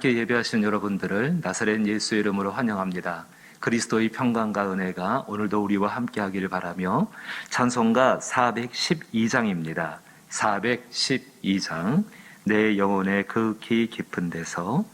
함께 예배하신 여러분들을 나사렛 예수 이름으로 환영합니다. 그리스도의 평강과 은혜가 오늘도 우리와 함께 하기를 바라며 찬송가 412장입니다. 412장 내 영혼의 극히 깊은 데서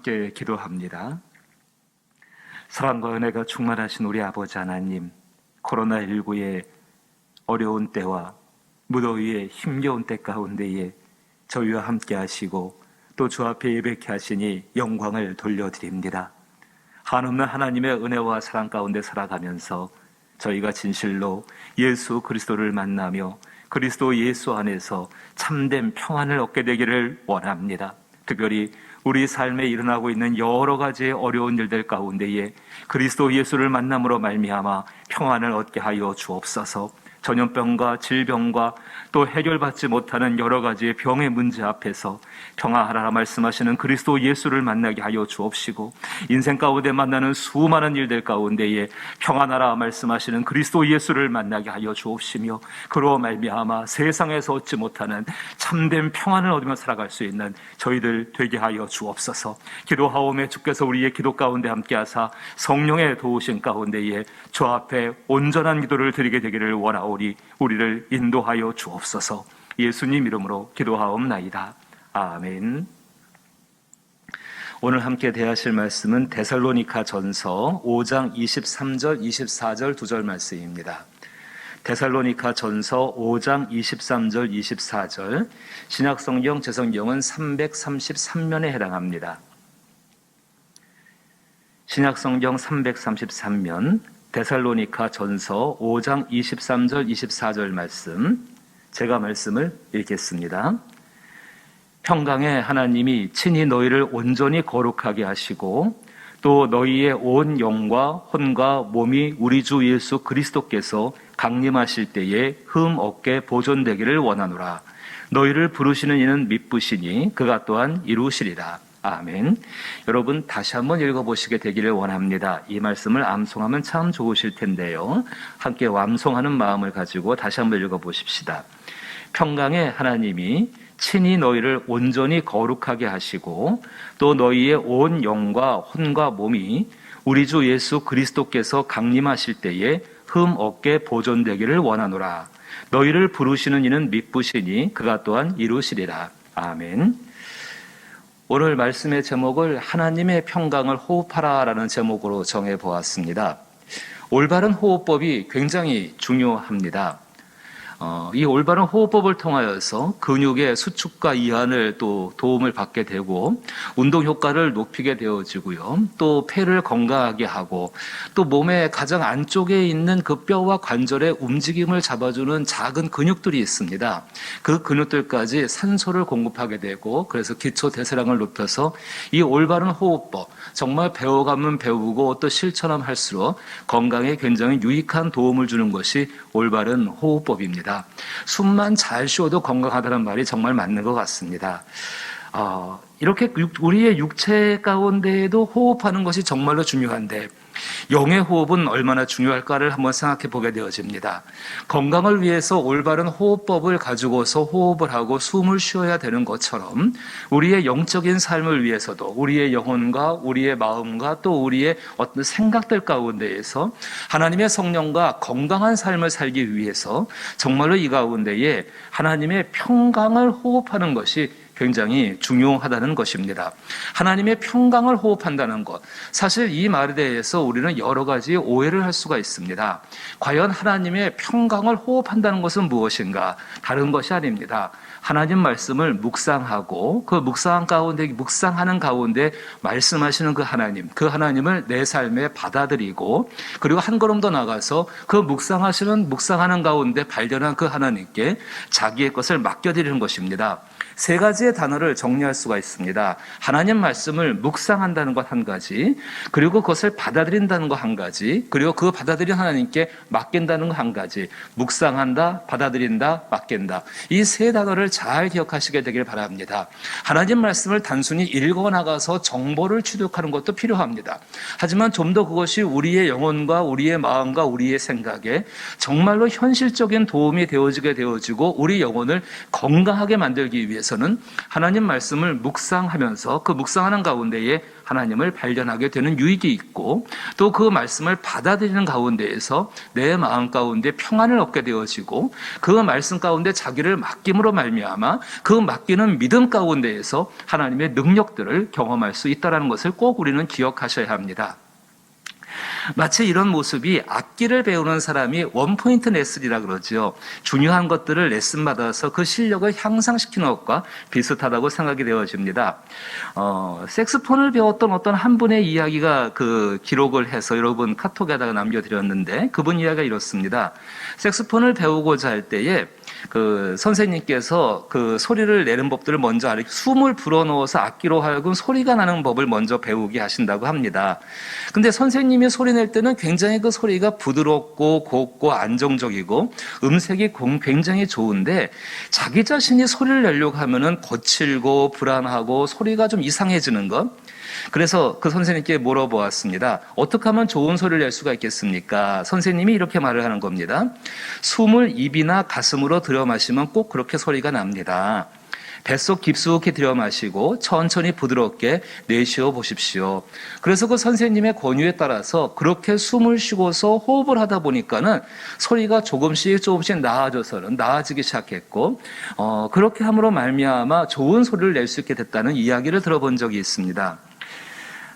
함께 기도합니다. 사랑과 은혜가 충만하신 우리 아버지 하나님, 코로나19의 어려운 때와 무더위의 힘겨운 때 가운데에 저희와 함께 하시고 또 주 앞에 예배케 하시니 영광을 돌려드립니다. 한없는 하나님의 은혜와 사랑 가운데 살아가면서 저희가 진실로 예수 그리스도를 만나며 그리스도 예수 안에서 참된 평안을 얻게 되기를 원합니다. 특별히 우리 삶에 일어나고 있는 여러 가지의 어려운 일들 가운데에 그리스도 예수를 만남으로 말미암아 평안을 얻게 하여 주옵소서. 전염병과 질병과 또 해결받지 못하는 여러 가지의 병의 문제 앞에서 평화하라 말씀하시는 그리스도 예수를 만나게 하여 주옵시고 인생 가운데 만나는 수많은 일들 가운데에 평안하라 말씀하시는 그리스도 예수를 만나게 하여 주옵시며 그로 말미암아 세상에서 얻지 못하는 참된 평안을 얻으며 살아갈 수 있는 저희들 되게 하여 주옵소서. 기도하오매 주께서 우리의 기도 가운데 함께하사 성령의 도우신 가운데에 주 앞에 온전한 기도를 드리게 되기를 원하오 니 우리를 인도하여 주옵소서. 예수님 이름으로 기도하옵나이다. 아멘. 오늘 함께 대하실 말씀은 데살로니카 전서 5장 23절, 24절 두절 말씀입니다. 데살로니카 전서 5장 23절, 24절 신약 성경 제성경은 333면에 해당합니다. 신약 성경 333면 데살로니카 전서 5장 23절, 24절 말씀 제가 말씀을 읽겠습니다. 평강의 하나님이 친히 너희를 온전히 거룩하게 하시고 또 너희의 온 영과 혼과 몸이 우리 주 예수 그리스도께서 강림하실 때에 흠 없게 보존되기를 원하노라. 너희를 부르시는 이는 믿으시니 그가 또한 이루시리라. 아멘. 여러분 다시 한번 읽어보시게 되기를 원합니다. 이 말씀을 암송하면 참 좋으실 텐데요. 함께 완송하는 마음을 가지고 다시 한번 읽어보십시다. 평강의 하나님이 친히 너희를 온전히 거룩하게 하시고 또 너희의 온 영과 혼과 몸이 우리 주 예수 그리스도께서 강림하실 때에 흠 없게 보존되기를 원하노라. 너희를 부르시는 이는 믿으시니 그가 또한 이루시리라. 아멘. 오늘 말씀의 제목을 하나님의 평강을 호흡하라 라는 제목으로 정해 보았습니다. 올바른 호흡법이 굉장히 중요합니다. 어, 이 올바른 호흡법을 통하여서 근육의 수축과 이완을 또 도움을 받게 되고 운동 효과를 높이게 되어지고요. 또 폐를 건강하게 하고 또 몸의 가장 안쪽에 있는 그 뼈와 관절의 움직임을 잡아주는 작은 근육들이 있습니다. 그 근육들까지 산소를 공급하게 되고 그래서 기초 대사량을 높여서 이 올바른 호흡법 정말 배워가면 배우고 또 실천하면 할수록 건강에 굉장히 유익한 도움을 주는 것이 올바른 호흡법입니다. 숨만 잘 쉬어도 건강하다는 말이 정말 맞는 것 같습니다. 어, 이렇게 육- 우리의 육체 가운데에도 호흡하는 것이 정말로 중요한데 영의 호흡은 얼마나 중요할까를 한번 생각해 보게 되어집니다. 건강을 위해서 올바른 호흡법을 가지고서 호흡을 하고 숨을 쉬어야 되는 것처럼 우리의 영적인 삶을 위해서도 우리의 영혼과 우리의 마음과 또 우리의 어떤 생각들 가운데에서 하나님의 성령과 건강한 삶을 살기 위해서 정말로 이 가운데에 하나님의 평강을 호흡하는 것이 굉장히 중요하다는 것입니다. 하나님의 평강을 호흡한다는 것. 사실 이 말에 대해서 우리는 여러 가지 오해를 할 수가 있습니다. 과연 하나님의 평강을 호흡한다는 것은 무엇인가? 다른 것이 아닙니다. 하나님 말씀을 묵상하고 그 묵상 가운데 묵상하는 가운데 말씀하시는 그 하나님, 그 하나님을 내 삶에 받아들이고 그리고 한 걸음 더 나가서 그 묵상하시는 묵상하는 가운데 발견한 그 하나님께 자기의 것을 맡겨드리는 것입니다. 세 가지의 단어를 정리할 수가 있습니다. 하나님 말씀을 묵상한다는 것 한 가지, 그리고 그것을 받아들인다는 것 한 가지, 그리고 그 받아들인 하나님께 맡긴다는 것 한 가지. 묵상한다, 받아들인다, 맡긴다. 이 세 단어를 잘 기억하시게 되길 바랍니다. 하나님 말씀을 단순히 읽어 나가서 정보를 취득하는 것도 필요합니다. 하지만 좀 더 그것이 우리의 영혼과 우리의 마음과 우리의 생각에 정말로 현실적인 도움이 되어지게 되어지고 우리 영혼을 건강하게 만들기 위해서 는 하나님 말씀을 묵상하면서 그 묵상하는 가운데에 하나님을 발견하게 되는 유익이 있고 또 그 말씀을 받아들이는 가운데에서 내 마음 가운데 평안을 얻게 되어지고 그 말씀 가운데 자기를 맡김으로 말미암아 그 맡기는 믿음 가운데에서 하나님의 능력들을 경험할 수 있다라는 것을 꼭 우리는 기억하셔야 합니다. 마치 이런 모습이 악기를 배우는 사람이 원포인트 레슨이라 그러죠. 중요한 것들을 레슨 받아서 그 실력을 향상시키는 것과 비슷하다고 생각이 되어집니다. 어, 색스폰을 배웠던 어떤 한 분의 이야기가 그 기록을 해서 여러분 카톡에다가 남겨드렸는데 그분 이야기가 이렇습니다. 색스폰을 배우고자 할 때에 그 선생님께서 그 소리를 내는 법들을 먼저 알려 숨을 불어넣어서 악기로 하여금 소리가 나는 법을 먼저 배우게 하신다고 합니다. 근데 선생님이 소리 낼 때는 굉장히 그 소리가 부드럽고 곱고 안정적이고 음색이 공- 굉장히 좋은데 자기 자신이 소리를 내려고 하면은 거칠고 불안하고 소리가 좀 이상해지는 것. 그래서 그 선생님께 물어보았습니다. 어떻게 하면 좋은 소리를 낼 수가 있겠습니까? 선생님이 이렇게 말을 하는 겁니다. 숨을 입이나 가슴으로 들여 마시면 꼭 그렇게 소리가 납니다. 뱃속 깊숙이 들여 마시고 천천히 부드럽게 내쉬어 보십시오. 그래서 그 선생님의 권유에 따라서 그렇게 숨을 쉬고서 호흡을 하다 보니까는 소리가 조금씩 조금씩 나아져서는 나아지기 시작했고 어, 그렇게 함으로 말미암아 좋은 소리를 낼 수 있게 됐다는 이야기를 들어본 적이 있습니다.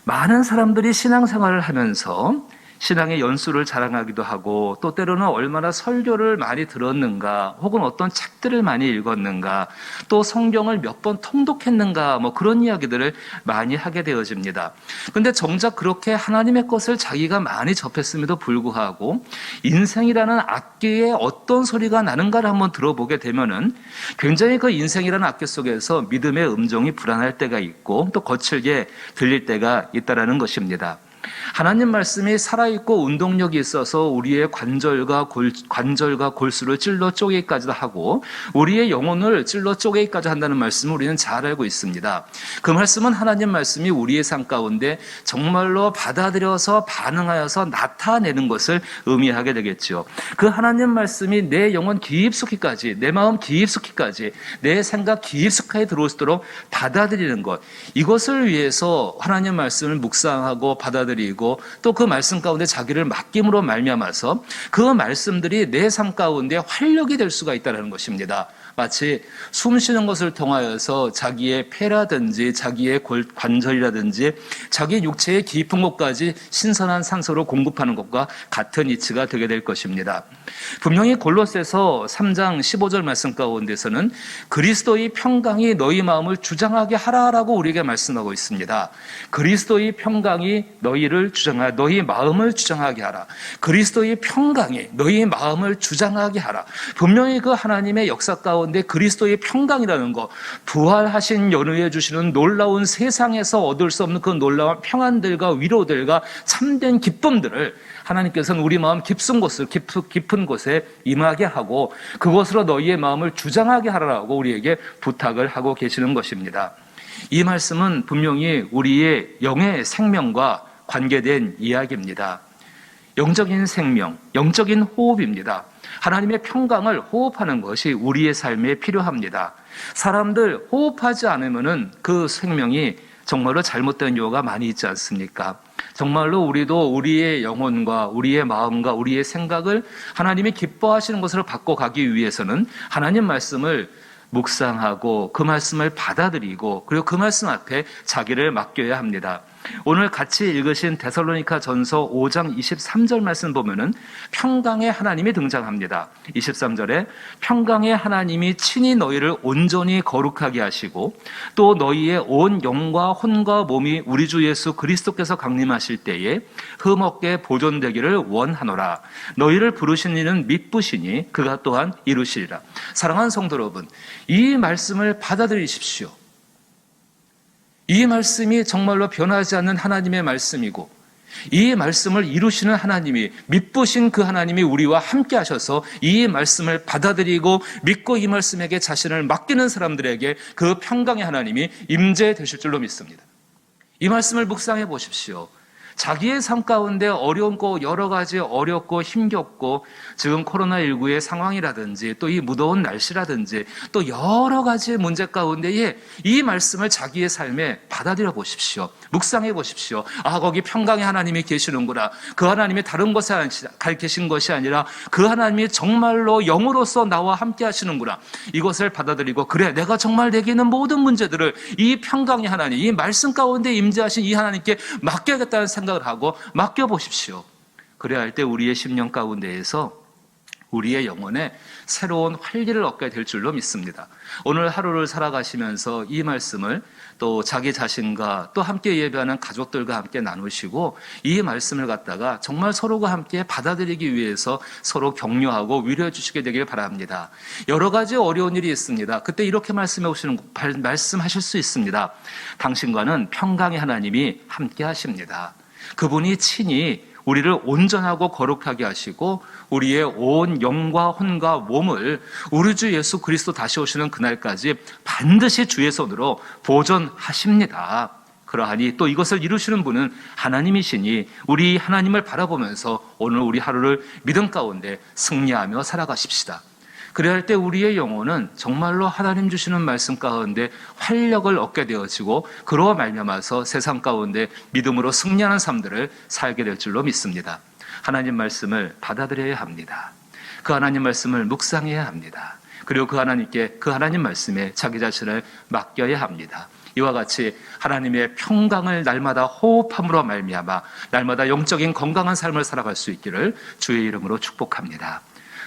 많은 사람들이 신앙생활을 하면서 신앙의 연수를 자랑하기도 하고 또 때로는 얼마나 설교를 많이 들었는가 혹은 어떤 책들을 많이 읽었는가 또 성경을 몇 번 통독했는가 뭐 그런 이야기들을 많이 하게 되어집니다. 근데 정작 그렇게 하나님의 것을 자기가 많이 접했음에도 불구하고 인생이라는 악기에 어떤 소리가 나는가를 한번 들어보게 되면은 굉장히 그 인생이라는 악기 속에서 믿음의 음정이 불안할 때가 있고 또 거칠게 들릴 때가 있다라는 것입니다. 하나님 말씀이 살아있고 운동력이 있어서 우리의 관절과 골, 관절과 골수를 찔러 쪼개기까지도 하고 우리의 영혼을 찔러 쪼개기까지 한다는 말씀을 우리는 잘 알고 있습니다. 그 말씀은 하나님 말씀이 우리의 삶 가운데 정말로 받아들여서 반응하여서 나타내는 것을 의미하게 되겠죠. 그 하나님 말씀이 내 영혼 깊숙이까지, 내 마음 깊숙이까지, 내 생각 깊숙하게 있도록 받아들이는 것. 이것을 위해서 하나님 말씀을 묵상하고 받아들이 고 또 그 말씀 가운데 자기를 맡김으로 말미암아서 그 말씀들이 내 삶 가운데 활력이 될 수가 있다는 것입니다. 마치 숨 쉬는 것을 통하여서 자기의 폐라든지 자기의 골- 관절이라든지 자기 육체의 깊은 곳까지 신선한 산소를 공급하는 것과 같은 이치가 되게 될 것입니다. 분명히 골로새서 3장 15절 말씀 가운데서는 그리스도의 평강이 너희 마음을 주장하게 하라라고 우리에게 말씀하고 있습니다. 그리스도의 평강이 너희를 주장하 너희 마음을 주장하게 하라. 그리스도의 평강이 너희 마음을 주장하게 하라. 분명히 그 하나님의 역사 가운데 그리스도의 평강이라는 것, 부활하신 연후에 주시는 놀라운 세상에서 얻을 수 없는 그 놀라운 평안들과 위로들과 참된 기쁨들을 하나님께서는 우리 마음 깊은 곳을 깊- 깊은 곳에 임하게 하고 그것으로 너희의 마음을 주장하게 하라고 우리에게 부탁을 하고 계시는 것입니다. 이 말씀은 분명히 우리의 영의 생명과 관계된 이야기입니다. 영적인 생명, 영적인 호흡입니다. 하나님의 평강을 호흡하는 것이 우리의 삶에 필요합니다. 사람들 호흡하지 않으면은 그 생명이 정말로 잘못된 요가 많이 있지 않습니까? 정말로 우리도 우리의 영혼과 우리의 마음과 우리의 생각을 하나님이 기뻐하시는 것으로 바꿔가기 위해서는 하나님 말씀을 묵상하고 그 말씀을 받아들이고 그리고 그 말씀 앞에 자기를 맡겨야 합니다. 오늘 같이 읽으신 데살로니카 전서 5장 23절 말씀 보면은 평강의 하나님이 등장합니다. 23절에 평강의 하나님이 친히 너희를 온전히 거룩하게 하시고 또 너희의 온 영과 혼과 몸이 우리 주 예수 그리스도께서 강림하실 때에 흠없게 보존되기를 원하노라. 너희를 부르신 이는 믿부시니 그가 또한 이루시리라. 사랑하는 성도 여러분, 이 말씀을 받아들이십시오. 이 말씀이 정말로 변하지 않는 하나님의 말씀이고 이 말씀을 이루시는 하나님이 믿부신 그 하나님이 우리와 함께 하셔서 이 말씀을 받아들이고 믿고 이 말씀에게 자신을 맡기는 사람들에게 그 평강의 하나님이 임재 되실 줄로 믿습니다. 이 말씀을 묵상해 보십시오. 자기의 삶 가운데 어려운 거 여러 가지 어렵고 힘겹고 지금 코로나19의 상황이라든지 또 이 무더운 날씨라든지 또 여러 가지 문제 가운데에 이 말씀을 자기의 삶에 받아들여 보십시오. 묵상해 보십시오. 아, 거기 평강의 하나님이 계시는구나. 그 하나님이 다른 곳에 가 계신 것이 아니라 그 하나님이 정말로 영으로서 나와 함께 하시는구나. 이것을 받아들이고 그래, 내가 정말 내게 있는 모든 문제들을 이 평강의 하나님, 이 말씀 가운데 임재하신 이 하나님께 맡겨야겠다는 생각 을 하고 맡겨 보십시오. 그래야 할 때 우리의 심령 가운데에서 우리의 영혼에 새로운 활기를 얻게 될 줄로 믿습니다. 오늘 하루를 살아가시면서 이 말씀을 또 자기 자신과 또 함께 예배하는 가족들과 함께 나누시고 이 말씀을 갖다가 정말 서로가 함께 받아들이기 위해서 서로 격려하고 위로해 주시게 되길 바랍니다. 여러 가지 어려운 일이 있습니다. 그때 이렇게 말씀해 오시는 말씀하실 수 있습니다. 당신과는 평강의 하나님이 함께 하십니다. 그분이 친히 우리를 온전하고 거룩하게 하시고 우리의 온 영과 혼과 몸을 우리 주 예수 그리스도 다시 오시는 그날까지 반드시 주의 손으로 보존하십니다. 그러하니 또 이것을 이루시는 분은 하나님이시니 우리 하나님을 바라보면서 오늘 우리 하루를 믿음 가운데 승리하며 살아가십시다. 그래야 할 때 우리의 영혼은 정말로 하나님 주시는 말씀 가운데 활력을 얻게 되어지고 그로 말미암아서 세상 가운데 믿음으로 승리하는 삶들을 살게 될 줄로 믿습니다. 하나님 말씀을 받아들여야 합니다. 그 하나님 말씀을 묵상해야 합니다. 그리고 그 하나님께 그 하나님 말씀에 자기 자신을 맡겨야 합니다. 이와 같이 하나님의 평강을 날마다 호흡함으로 말미암아 날마다 영적인 건강한 삶을 살아갈 수 있기를 주의 이름으로 축복합니다.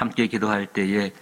함께 기도할 때에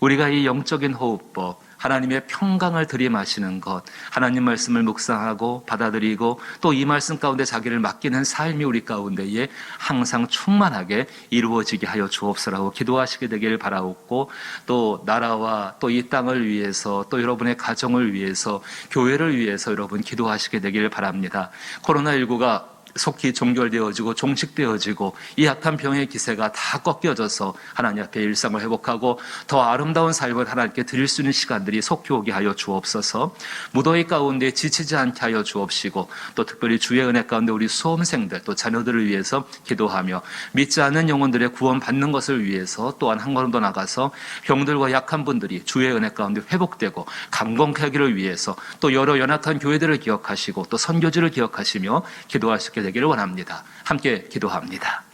우리가 이 영적인 호흡법, 하나님의 평강을 들이마시는 것, 하나님 말씀을 묵상하고 받아들이고 또 이 말씀 가운데 자기를 맡기는 삶이 우리 가운데에 항상 충만하게 이루어지게 하여 주옵소라고 기도하시게 되기를 바라옵고 또 나라와 또 이 땅을 위해서 또 여러분의 가정을 위해서 교회를 위해서 여러분 기도하시게 되기를 바랍니다. 코로나19가 속히 종결되어지고 종식되어지고 이 약한 병의 기세가 다 꺾여져서 하나님 앞에 일상을 회복하고 더 아름다운 삶을 하나님께 드릴 수 있는 시간들이 속히 오게 하여 주옵소서. 무더위 가운데 지치지 않게 하여 주옵시고 또 특별히 주의 은혜 가운데 우리 수험생들 또 자녀들을 위해서 기도하며 믿지 않는 영혼들의 구원 받는 것을 위해서 또한 한 걸음 더 나가서 병들과 약한 분들이 주의 은혜 가운데 회복되고 강건하기를 위해서 또 여러 연약한 교회들을 기억하시고 또 선교지를 기억하시며 기도하 되기를 원합니다. 함께 기도합니다.